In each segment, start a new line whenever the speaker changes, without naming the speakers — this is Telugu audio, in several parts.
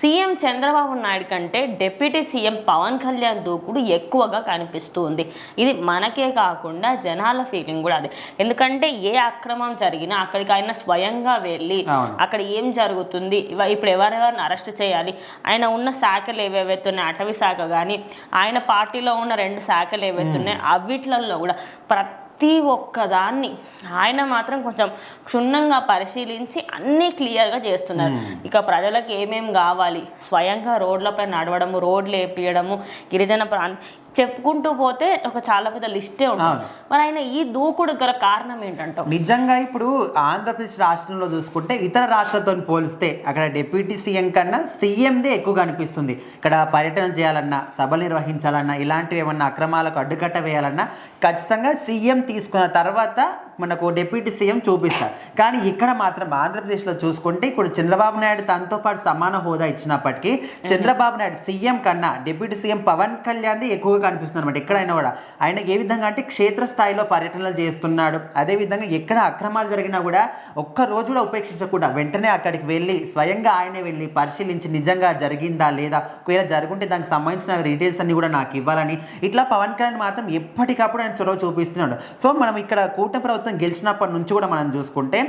సీఎం చంద్రబాబు నాయుడు కంటే డిప్యూటీ సీఎం పవన్ కళ్యాణ్ దూకుడు ఎక్కువగా కనిపిస్తూ ఉంది. ఇది మనకే కాకుండా జనాల ఫీలింగ్ కూడా అదే. ఎందుకంటే ఏ అక్రమం జరిగినా అక్కడికి ఆయన స్వయంగా వెళ్ళి. అక్కడ ఏం జరుగుతుంది? ఇప్పుడు ఎవరెవరిని అరెస్ట్ చేయాలి? ఆయన ఉన్న శాఖలు ఏవేవైతే ఉన్నాయి అటవీ శాఖ కానీ ఆయన పార్టీలో ఉన్న రెండు శాఖలు ఏవైతే ఉన్నాయి అవిట్లలో కూడా ప్రతి ఒక్క దాన్ని ఆయన మాత్రం కొంచెం క్షుణ్ణంగా పరిశీలించి అన్నీ క్లియర్గా చేస్తున్నారు. ఇక ప్రజలకు ఏమేం కావాలి? స్వయంగా రోడ్లపై నడవడము రోడ్లు వేపియడము గిరిజన ప్రాంత చెప్పుకుంటూ పోతే ఒక చాలా పెద్ద లిస్టే ఉంటుంది. మరి ఆయన ఈ దూకుడు గల కారణం ఏంటంటావు
నిజంగా ఇప్పుడు ఆంధ్రప్రదేశ్ రాష్ట్రంలో చూసుకుంటే ఇతర రాష్ట్రాలతో పోలిస్తే అక్కడ డిప్యూటీ సీఎం కన్నా సీఎందే ఎక్కువగా అనిపిస్తుంది. ఇక్కడ పర్యటన చేయాలన్నా సభలు నిర్వహించాలన్నా ఇలాంటివి ఏమన్నా అక్రమాలకు అడ్డుకట్ట వేయాలన్నా ఖచ్చితంగా సీఎం తీసుకున్న తర్వాత మనకు డిప్యూటీ సీఎం చూపిస్తారు కానీ ఇక్కడ మాత్రం ఆంధ్రప్రదేశ్లో చూసుకుంటే ఇప్పుడు చంద్రబాబు నాయుడు తనతో పాటు సమాన హోదా ఇచ్చినప్పటికీ చంద్రబాబు నాయుడు సీఎం కన్నా డిప్యూటీ సీఎం పవన్ కళ్యాణ్ది ఎక్కువగా కనిపిస్తుంది అనమాట ఎక్కడైనా కూడా. ఆయన ఏ విధంగా అంటే క్షేత్రస్థాయిలో పర్యటనలు చేస్తున్నాడు. అదేవిధంగా ఎక్కడ అక్రమాలు జరిగినా కూడా ఒక్క రోజు కూడా ఉపేక్షించకుండా వెంటనే అక్కడికి వెళ్ళి స్వయంగా ఆయనే వెళ్ళి పరిశీలించి నిజంగా జరిగిందా లేదా ఒకవేళ జరుగుంటే దానికి సంబంధించిన డీటెయిల్స్ అన్ని కూడా నాకు ఇవ్వాలని. ఇట్లా పవన్ కళ్యాణ్ మాత్రం ఎప్పటికప్పుడు ఆయన చొరవ చూపిస్తున్నాడు. సో మనం ఇక్కడ కూటమి ప్రభుత్వం గెలిచినప్పటి నుంచి కూడా మనం చూసుకుంటే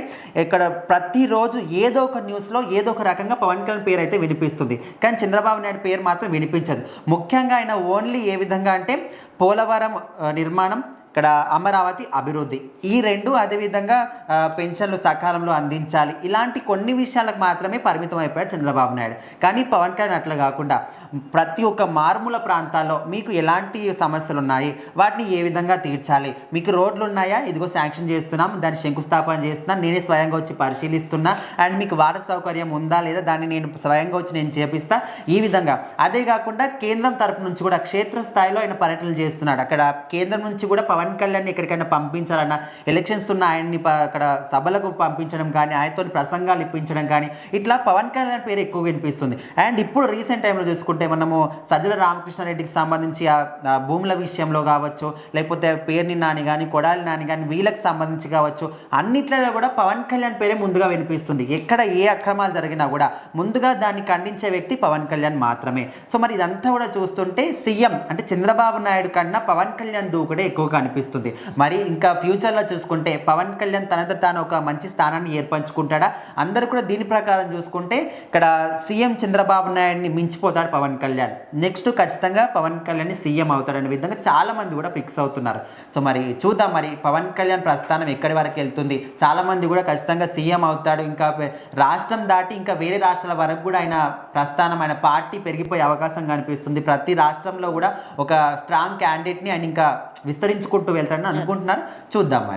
ఇక్కడ ప్రతిరోజు ఏదో ఒక న్యూస్లో ఏదో ఒక రకంగా పవన్ కళ్యాణ్ పేరు అయితే వినిపిస్తుంది. కానీ చంద్రబాబు నాయుడు పేరు మాత్రం వినిపించదు. ముఖ్యంగా ఆయన ఓన్లీ ఏ విధంగా అంటే పోలవరం నిర్మాణం ఇక్కడ అమరావతి అభివృద్ధి. ఈ రెండు అదేవిధంగా పెన్షన్లు సకాలంలో అందించాలి. ఇలాంటి కొన్ని విషయాలకు మాత్రమే పరిమితం అయిపోయాడు చంద్రబాబు నాయుడు. కానీ పవన్ కళ్యాణ్ అట్లా కాకుండా ప్రతి ఒక్క మారుమూల ప్రాంతాల్లో మీకు ఎలాంటి సమస్యలు ఉన్నాయి వాటిని ఏ విధంగా తీర్చాలి? మీకు రోడ్లు ఉన్నాయా ఇదిగో శాంక్షన్ చేస్తున్నాం దాన్ని శంకుస్థాపన చేస్తున్నాం నేనే స్వయంగా వచ్చి పరిశీలిస్తున్నా అండ్ మీకు వాటర్ సౌకర్యం ఉందా లేదా దాన్ని నేను స్వయంగా వచ్చి నేను చేపిస్తా. ఈ విధంగా. అదే కాకుండా కేంద్రం తరపు నుంచి కూడా క్షేత్రస్థాయిలో ఆయన పర్యటనలు చేస్తున్నాడు. అక్కడ కేంద్రం నుంచి కూడా పవన్ కళ్యాణ్ ఎక్కడికైనా పంపించాలన్న ఎలక్షన్స్ ఉన్న ఆయన్ని అక్కడ సభలకు పంపించడం కానీ ఆయనతో ప్రసంగాలు ఇప్పించడం కానీ ఇట్లా పవన్ కళ్యాణ్ పేరు ఎక్కువ వినిపిస్తుంది. అండ్ ఇప్పుడు రీసెంట్ టైంలో చూసుకుంటే మనము సజ్జల రామకృష్ణారెడ్డికి సంబంధించి ఆ భూముల విషయంలో కావచ్చు లేకపోతే పేర్ని నాని కానీ కొడాలి నాని కానీ వీళ్ళకి సంబంధించి కావచ్చు అన్నిట్లలో కూడా పవన్ కళ్యాణ్ పేరే ముందుగా వినిపిస్తుంది. ఎక్కడ ఏ అక్రమాలు జరిగినా కూడా ముందుగా దాన్ని ఖండించే వ్యక్తి పవన్ కళ్యాణ్ మాత్రమే. సో మరి ఇదంతా కూడా చూస్తుంటే సీఎం అంటే చంద్రబాబు నాయుడు కన్నా పవన్ కళ్యాణ్ దూకుడే ఎక్కువ కనిపిస్తుంది మరి ఇంకా ఫ్యూచర్లో చూసుకుంటే పవన్ కళ్యాణ్ తనతో తాను ఒక మంచి స్థానాన్ని ఏర్పంచుకుంటాడా? అందరూ కూడా దీని ప్రకారం చూసుకుంటే ఇక్కడ సీఎం చంద్రబాబు నాయుడిని మించిపోతాడు పవన్ పవన్ కళ్యాణ్. నెక్స్ట్ ఖచ్చితంగా పవన్ కళ్యాణ్ సీఎం అవుతాడనే విధంగా చాలామంది కూడా ఫిక్స్ అవుతున్నారు. సో మరి చూద్దాం మరి పవన్ కళ్యాణ్ ప్రస్థానం ఎక్కడి వరకు వెళ్తుంది? చాలా మంది కూడా ఖచ్చితంగా సీఎం అవుతాడు. ఇంకా రాష్ట్రం దాటి ఇంకా వేరే రాష్ట్రాల వరకు కూడా ఆయన ప్రస్థానం ఆయన పార్టీ పెరిగిపోయే అవకాశం కనిపిస్తుంది. ప్రతి రాష్ట్రంలో కూడా ఒక స్ట్రాంగ్ క్యాండిడేట్ని ఆయన ఇంకా విస్తరించుకుంటూ వెళ్తాడని అనుకుంటున్నారు. చూద్దాం మరి.